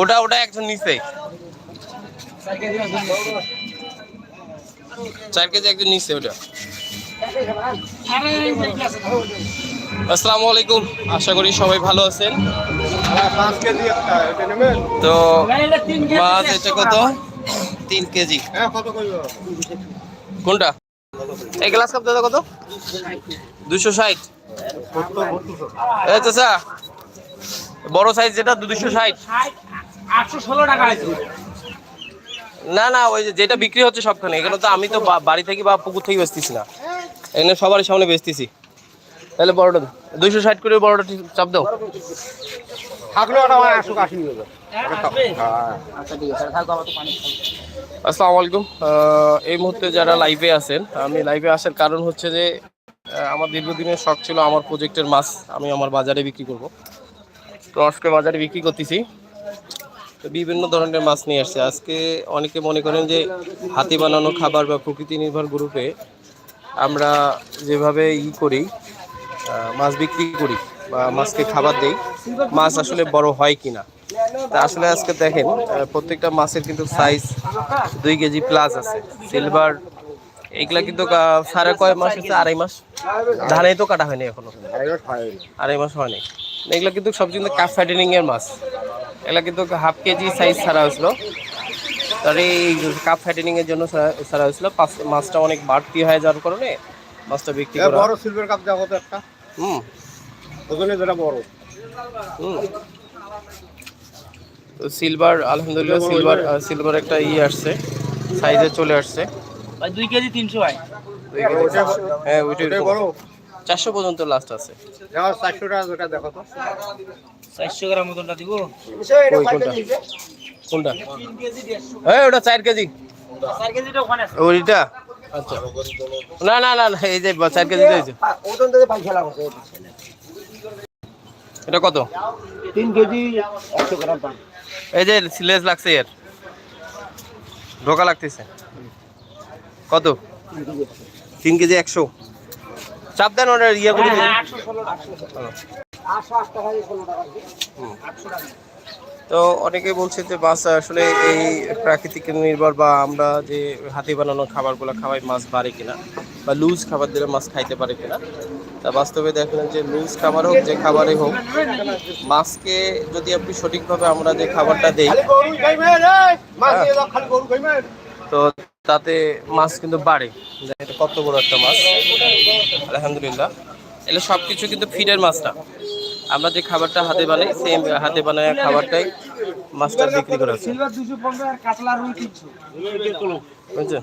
ওটা ওটা একজন নিচে। চার কেজি একজন নিচে ওটা। আসসালামু আলাইকুম। আশা করি সবাই ভালো আছেন। তো মাছ এটা কত? তিন কেজি। কোনটা? এই গ্লাস কাপ দাদা কত? দুশো ষাট। চাচা বড় সাইজ যেটা দুশো ষাট। আটশো ষোলো টাকা না না ওই যে যেটা বিক্রি হচ্ছে সবখানে এগুলো তো আমি তো বাড়ি থেকে বা পুকুর থেকে বেচতেছি না। এখানে সবার সামনে বেচতেছি। তাহলে বড়টা দুইশো ষাট করে বড়টা ঠিক চাপ দাও। আচ্ছা আসসালামু আলাইকুম। এই মুহূর্তে যারা লাইভে আছেন আমি লাইভে আসার কারণ হচ্ছে যে আমার দীর্ঘদিনের শখ ছিল আমার প্রজেক্টের মাছ আমি আমার বাজারে বিক্রি করব। তো আজকে বাজারে বিক্রি করতেছি। তো বিভিন্ন ধরনের মাছ নিয়ে আসছে। আজকে অনেকে মনে করেন যে হাতি বানানো খাবার বা প্রকৃতি নির্ভর গ্রুপে আমরা যেভাবে ই করি মাছ বিক্রি করি বা মাছকে খাবার দেই, মাছ আসলে বড় হয় কি না তা আসলে আজকে দেখেন প্রত্যেকটা মাছের কিন্তু সাইজ দুই কেজি প্লাস আছে। সিলভার এগুলা কিন্তু সাড়ে কয় মাস আছে আড়াই মাস। ধানে তো কাটা হয়নি এখনও। আড়াই মাস হয়নি এগুলো কিন্তু সব কিন্তু কাপ ফাইটেনিং এর মাছ। এগুলা কিন্তু হাফ কেজি সাইজ ছাড়া হয়েছিল। তার এই কাপ ফাইটেনিং এর জন্য ছাড়া- হয়েছিল। পাঁচ- মাছটা অনেক বাড়তি হয়ে যাওয়ার কারণে মাছটা বিক্রি করা বড় সিলভার কাপ দেখো তো একটা। হুম। ওখানে যেটা বড়। হুম। তো সিলভার আলহামদুলিল্লাহ সিলভার সিলভার একটা ইয়ে আসছে। সাইজে চলে আসছে। ভাই দুই কেজি তিনশো হ্যাঁ ওইটাই ওটাই বড়। চারশো পর্যন্ত লাস্ট আছে। দেখো চারশো টাকা দেখো তো। চারশো গ্রাম মতনটা দিব। কোনটা? কোনটা? এই ওটা চার কেজি। ওইটা? আচ্ছা। না না না না এই যে চার কেজি করছে এটা কত? তিন কেজি একশো গ্রাম এই যে লেজ লাগছে এর। ঢোকা লাগতেছে। কত? তিন কেজি একশো। চাপ দেন ওটা ইয়ে করে দিন আটশো ষোলো আটশো আটশো আট টাকা ষোলো টাকা তো অনেকে বলছে যে মাছ আসলে এই প্রাকৃতিক নির্ভর বা আমরা যে হাতে বানানো খাবারগুলো খাওয়াই মাছ বাড়ে কিনা বা লুজ খাবার দিলে মাছ খাইতে পারে কিনা তা বাস্তবে দেখলেন যে লুজ খাবার হোক যে খাবারই হোক মাছকে যদি আপনি সঠিকভাবে আমরা যে খাবারটা দেই খাইবে তো তাতে মাছ কিন্তু বাড়ে। এটা কত বড় একটা মাছ? আলহামদুলিল্লাহ। এটা সব কিছু কিন্তু ফিডের মাছটা আমরা যে খাবারটা হাতে বানাই সেম হাতে বানায় খাবারটাই মাছটা বিক্রি করা হচ্ছে। বুঝছেন?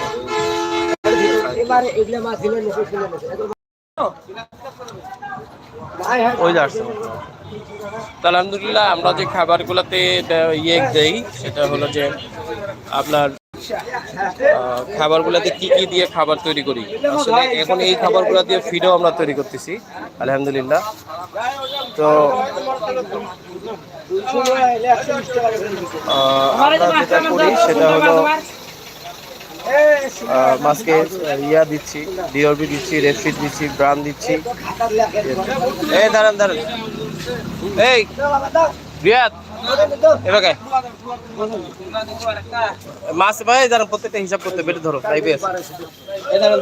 আলহামদুলিল্লাহ, আমরা যে খাবারগুলোতে ইয়ে দেই, সেটা হলো যে আপনার খাবারগুলোতে কি কি দিয়ে খাবার তৈরি করি। আসলে এখন এই খাবারগুলো দিয়ে ফিডও আমরা তৈরি করতেছি, আলহামদুলিল্লাহ। তো আমরা যেটা করি, সেটা হলো মাছকে ইয়া দিচ্ছি ডিওরবি দিচ্ছি রেডফিট দিচ্ছি ব্রান দিচ্ছি এই দাঁড়ান দাঁড়ান এই রিয়াদ মাছ ভাই দাঁড়ান প্রত্যেকটা হিসাব করতে বেটে ধরো তাই বেশ দাঁড়ান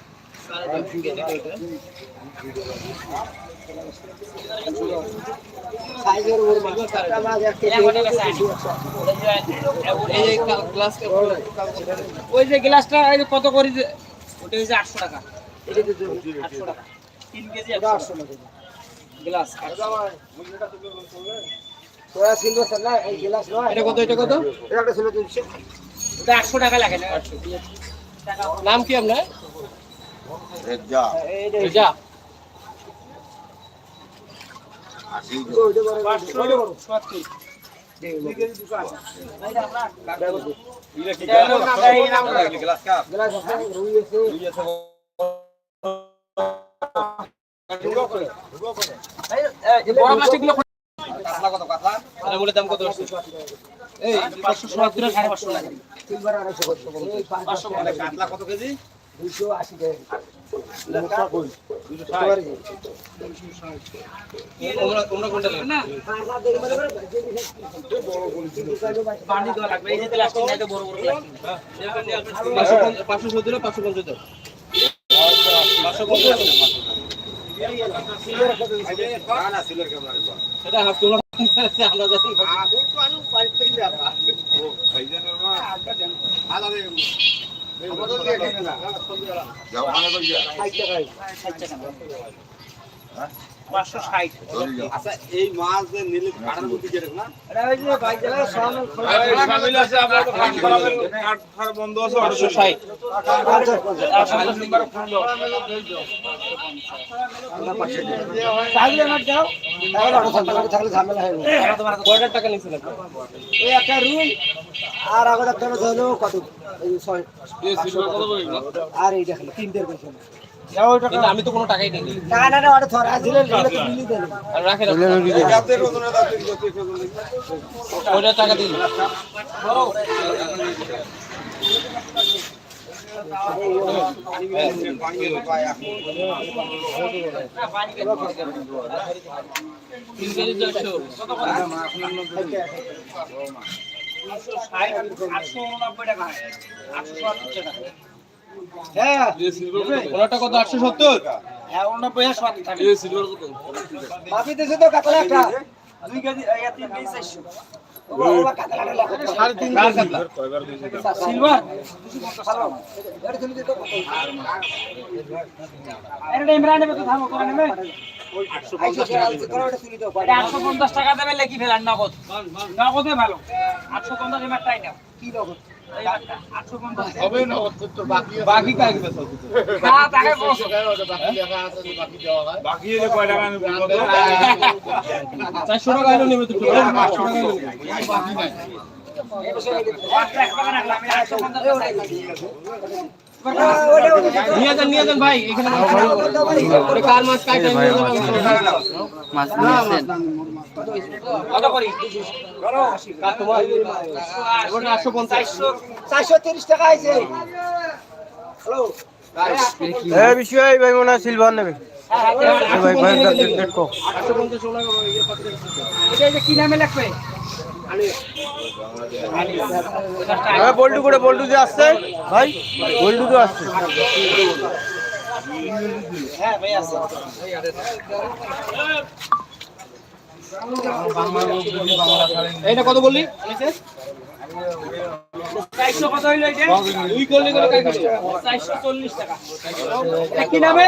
ওই যে গ্লাসটা এই যে কত? করে যে- ওটা হচ্ছে আটশো টাকা আটশো টাকা তিন কেজি আটশো গ্লাস এটা কত এটা কত ওটা আটশো টাকা লাগে না নাম কি আপনার রেজা রেজা পাঁচশো সত্তর গ্লাস কাপ বড় প্লাস্টিকগুলো কাতলা কত কাতলা মূলের দাম কত আসছে এই কাতলা কত কেজি তোমরা তোমরা পাঁচশো সত্তর পাঁচশো পঞ্চাশ। পাঁচশো পঞ্চাশ আমরা এই নিলে টাকা নিয়েছিলেন আর আপনার হলো কত আর এই দেখেন তিনটের পয়সা আমি তো কোনো টাকাই দিইনি না না না ওটা থর আসলে নিলে তো মিলি দেন। আর রাখে যাতে রোদনে দাতে যত ওইটার টাকা দিন। তিন কেজি চারশো। আটশো উননব্বই হ্যাঁ ওনারটা কত আটশো সত্তর হ্যাঁ উননব্বই আর সত্তর টাকা সিলভার কত? তো কাতলা একটা। দুই কেজি তিন কেজি চারশো। আটশো পঞ্চাশ টাকা দেবে লেখি ফেলার, নগদ। নগদে ভালো। আটশো পঞ্চাশ এমারটাই নাও। কি নগদ? বাকি চারশো টাকা নেবে তো পাঁচশো টাকা নিয়ে যান নিয়ে যান ভাই, এখানে কার মাছ টাইম নিয়ে বিষয় ভাই মনে হয় সিলভার নেবে কি নামে লাগবে হ্যাঁ বল্টু করে বল্টু যে আসছে ভাই বল্টু তো আসছে। হ্যাঁ ভাই এইটা কত বললি? চারশো কত হইল এটা? দুই করলে করে চারশো চল্লিশ টাকা। কি নামে?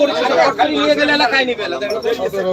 পরিচিত। খালি নিয়ে গেলে এলাকায় নিবে।